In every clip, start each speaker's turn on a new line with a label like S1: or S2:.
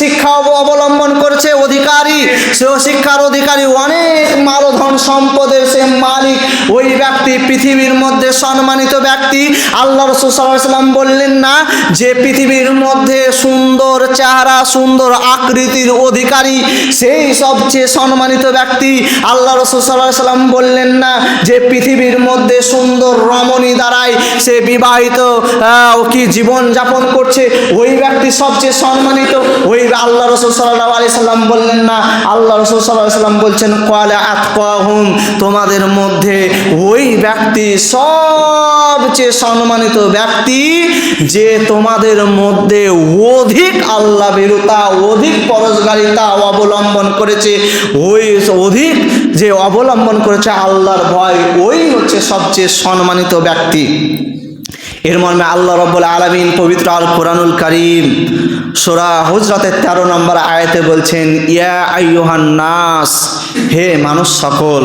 S1: শিক্ষা অবলম্বন করছে অধিকারী। সে শিক্ষার অধিকারী অনেক মালধন সম্পদের সে মালিক ওই ব্যক্তি পৃথিবীর মধ্যে সম্মানিত ব্যক্তি। আল্লাহ রসুল সাল্লাহ সাল্লাম বললেন, না, যে পৃথিবীর মধ্যে সুন্দর চেহারা, সুন্দর আকৃতির অধিকারী, সেই সবচেয়ে সম্মানিত ব্যক্তি। আল্লাহ রসুল সাল্লাহ সাল্লাম বললেন, না, যে পৃথিবীর মধ্যে সুন্দর রমণী দ্বারায় সে বিবাহিত কি জীবন যাপন করছে, ওই ব্যক্তি সবচেয়ে সম্মানিত। ওই আল্লাহ রসুল সাল্লাহ আলি সাল্লাম বললেন, না, আল্লাহ রসুল সাল্লাহ সাল্লাম বলছেন কয়ালে আতকাহুম, তোমাদের মধ্যে ওই ব্যক্তি সবচেয়ে সম্মানিত ব্যক্তি যে তোমাদের মধ্যে অধিক আল্লাহ বেরুতা অধিক পরশগারিতা অবলম্বন করেছে। ওই অধিক যে অবলম্বন করেছে আল্লাহর ভয়, ওই হচ্ছে সবচেয়ে সম্মানিত ব্যক্তি। এর মর্মে আল্লাহ রব্বুল আলমিন পবিত্র আল কোরআনুল করিম সোরা হুজরাতের তেরো নম্বর আয়াতে বলছেন, ইয়া আইয়ুহান নাস হে মানুষ সকল,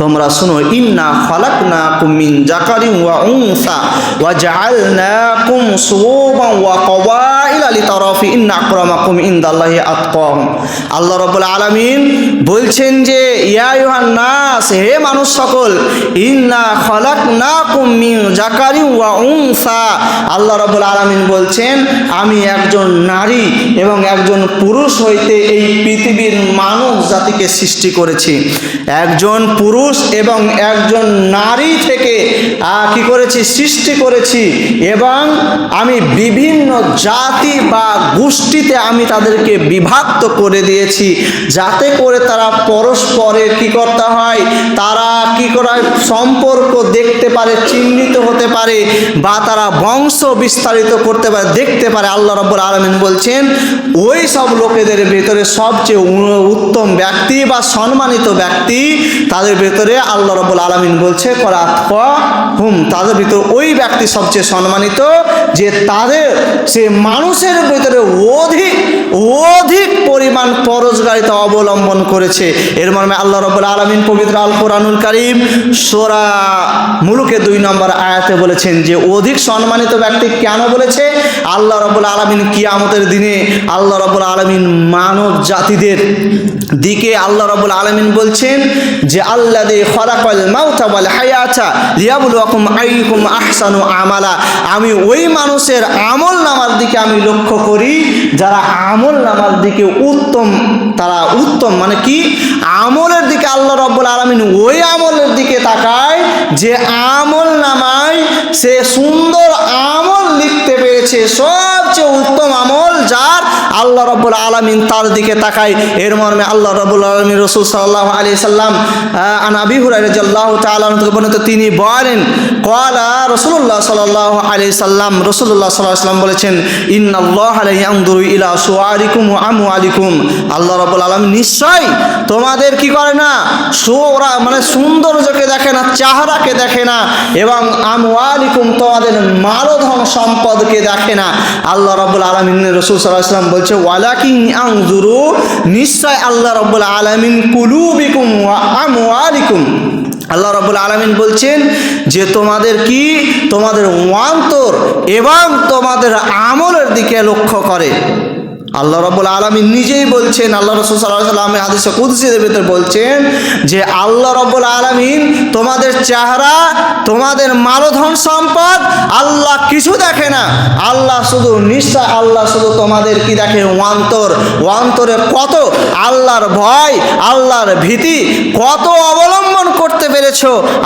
S1: তোমরা শুনো, ইন্না খলাকনা কুমিন জাকারিন ওয়া উনসা ওয়া জাআলনাকুম শুউবান ওয়া কওয়াইলা লিতারাফি, ইন্না আকরামাকুম ইনদাল্লাহি আতকাহুম। আল্লাহ রাব্বুল আলামিন বলছেন যে, ইয়া আইয়ুহান নাস হে মানুষ সকল, ইন্না খলাকনাকুম মিন জাকারিন ওয়া উনসা। আল্লাহ রাব্বুল আলামিন বলছেন, আমি একজন নারী এবং একজন পুরুষ হইতে এই পৃথিবীর মানব জাতিকে সৃষ্টি করেছি। একজন পুরুষ এবং একজন নারী থেকে কি করেছি? সৃষ্টি করেছি এবং আমি বিভিন্ন জাতি বা গোষ্ঠীতে আমি তাদেরকে বিভক্ত করে দিয়েছি। যাতে করে তারা পরস্পরের কি করতে হয়, তারা কি করা সম্পর্ক দেখতে পারে, চিহ্নিত হতে পারে বা তারা বংশ বিস্তারিত করতে পারে, দেখতে পারে। আল্লাহ রব্বুল আলমিন বলছেন, ওই সব লোকেদের ভেতরে সবচেয়ে উত্তম ব্যক্তি বা সম্মানিত ব্যক্তি তাদের ভেতরে আল্লাহ রব্বুল আলমিন বলছে, করাত হুম। তাদের ভিতরে ওই ব্যক্তি সবচেয়ে সম্মানিত যে তাদের, সে মানুষের ভেতরে অধিক অধিক পরিমাণ পরশগারিতা অবলম্বন করেছে। এর মর্মে আল্লাহ রব্বুল আলমিন পবিত্র আল কোরআনুল করিম সোরা মুলুকে দুই নম্বর আয়াতে বলেছেন যে, অধিক সম্মানিত ব্যক্তি কেন বলেছে? আল্লাহ রব্বুল আলমিন কিয়ামতের দিনে আল্লাহ রব্বুল আলমিন মানব জাতিদের দিকে আল্লাহ রব্বুল আলমিন বলছেন যে আল্লাহ দে খরাকল মাউতা বল হায়াচা লিয়াবুল রকম আইকুম আহসানু আমালা। আমি ওই মানুষের আমল নামার দিকে আমি লক্ষ্য করি, যারা আমল নামার দিকে উত্তম, তারা উত্তম। মানে কি? আমলের দিকে আল্লাহ রব্বুল আলমিন ওই আমলের দিকে তাকায় যে, আমল নামায় সে সুন্দর আমল লিখতে পেরেছে। সবচেয়ে উত্তম আমল আল্লাহ রব্বুল আলমিন তার দিকে তাকায়। এর মর্মে আল্লাহ রব্বুল আলমী রসুল সাল্লাহ আলি সাল্লাম আনাবি হুরাই রাজ্লাহ থেকে বর্ণিত তিনি বলেন কলা রসুল্লাহ সাল্লাহ আলি সাল্লাম রসুল্লাহ সাল্লাহ সাল্লাম বলেছেন ইন্নাল্লাহ আলাইয়ামদুরু ইলা সুআরিকুম ওয়া আমু আলিকুম আল্লাহ রব্বুল আলম নিশ্চয় তোমাদের কি করে না সোরা মানে সৌন্দর্যকে দেখে না, চেহারাকে দেখে না, এবং আমওয়ালিকুম তোমাদের মালধন সম্পদকে দেখে না। আল্লাহ রব্বুল আলমিন রসুল সাল্লাহ সাল্লাম বলছে ওয়ালাকিং আংজুরু নিশ্চয় আল্লাহ রব্বুল আলমিন কুলুবিকুম ওয়া আমওয়ালিকুম। আল্লাহ রাবুল আলমিন বলছেন যে তোমাদের কি? তোমাদের ওয়ান্তর এবং তোমাদের আমলের দিকে লক্ষ্য করে। আল্লাহ রবুল আলমী নিজেই বলছেন, আল্লাহ রসুল সাল্লাহ সাল্লামে হাদিসে ভিতরে বলছেন যে আল্লাহ রবুল আলমিন তোমাদের চেহারা, তোমাদের মালধন সম্পদ আল্লাহ কিছু দেখে না। আল্লাহ শুধু নিশ্চয় আল্লাহ শুধু তোমাদের কি দেখে? ওয়ান্তর ওয়ান্তরে কত আল্লাহর ভয়, আল্লাহর ভীতি, কত অবলম্বন করতে পেরেছ?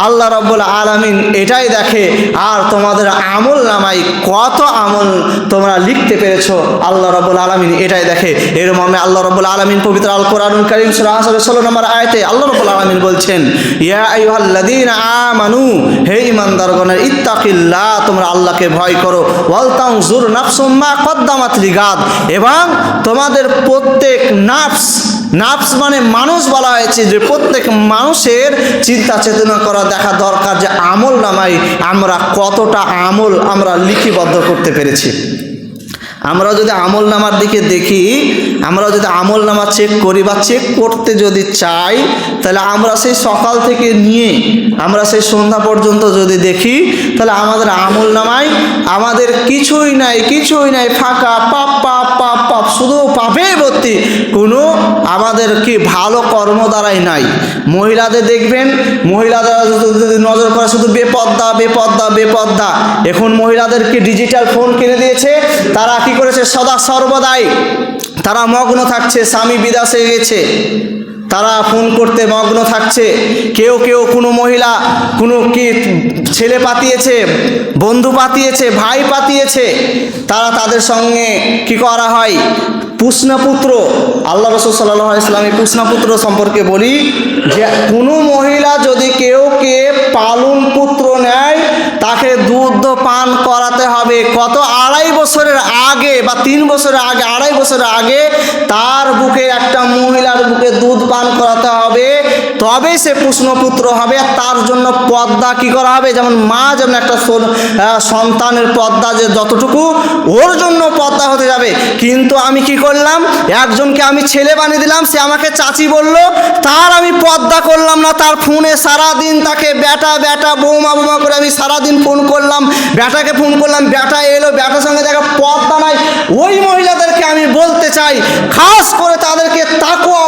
S1: আল্লাহ রব্বুল আলমিন এটাই দেখে। আর তোমাদের আমল নামাই কত আমল তোমরা লিখতে পেরেছ? আল্লাহ রব্বুল আলমিন এটাই দেখে। এর মর্মে আল্লাহ রব্বুল আলমিন পবিত্র আল কোরআনুল করিম, সূরা আসরের ষোলো নম্বর আয়তে আল্লাহ রব্বুল আলমিন বলছেন, ইয়া আইয়ুহাল্লাযীনা আমানু, হে ইমানদারগণের, ইত্তাকিল্লা, তোমরা আল্লাহকে ভয় করো। ওয়ালতাং জুর নাফসুম মা কদ্দামাত লিগাদ। এবং তোমাদের প্রত্যেক নাফস নাফস মানে মানুষ বলা হয়েছে যে প্রত্যেক মানুষের চিন্তা চেতনা করা দেখা দরকার যে আমল নামাই আমরা কতটা আমল আমরা লিপিবদ্ধ করতে পেরেছি। আমরা যদি আমল নামার দিকে দেখি, আমরা যদি আমল নামা চেক করি বা চেক করতে যদি চাই, তাহলে আমরা সেই সকাল থেকে নিয়ে, আমরা সেই সন্ধ্যা পর্যন্ত যদি দেখি, তাহলে আমাদের আমল নামায় আমাদের কিছুই নাই কিছুই নাই, ফাঁকা, পাপ পাপ পাপ পাপ, শুধু পাপে ভর্তি। কোনো আমাদের কি ভালো কর্ম দ্বারাই নাই। মহিলাদের দেখবেন, মহিলাদের যদি নজর করে শুধু বেপদ্দা বেপদ্দা বেপদ্দা। এখন মহিলাদেরকে ডিজিটাল ফোন কিনে দিয়েছে? তারা কি করেছে, সদা সর্বদাই। তারা মগ্ন থাকছে, স্বামী বিদেশে গেছে। তারা ফোন করতে মগ্ন থাকছে। কেউ কেউ কোনো মহিলা, কোনো কি ছেলে পাতিয়েছে, বন্ধু পাতিয়েছে, ভাই পাতিয়েছে, তারা তাদের সঙ্গে কি করা হয়? পুষ্ণপুত্র, আল্লাহ রসুল সাল্লাহ ইসলামী পুষ্ণপুত্র সম্পর্কে বলি যে, কোনো মহিলা যদি কেউ কে পালন পুত্র নেয় তাকে দুধ পান করাতে হবে। কত আড়াই বছরের আগে বা তিন বছরের আগে, আড়াই বছরের আগে তার বুকে একটা মহিলার বুকে দুধ পান করাতে হবে। তবে সে পুষ্ণপুত্র হবে তার জন্য পদ্মা কি করা হবে? যেমন মা যেমন একটা সন্তানের পদ্মা যে যতটুকু, ওর জন্য পদ্মা হতে যাবে। কিন্তু আমি কি করলাম? একজনকে আমি ছেলে বানিয়ে দিলাম, সে আমাকে চাচি বলল, তার আমি পদ্মা করলাম না, তার ফোনে সারা দিন তাকে ব্যাটা ব্যাটা, বৌমা বৌমা করে আমি সারা দিন ফোন করলাম, ব্যাটাকে ফোন করলাম, ব্যাটা এলো, ব্যাটার সঙ্গে দেখা, পদ্মা নাই। ওই মহিলাদেরকে আমি বলতে চাই, খাস করে তাদেরকে তাকুয়া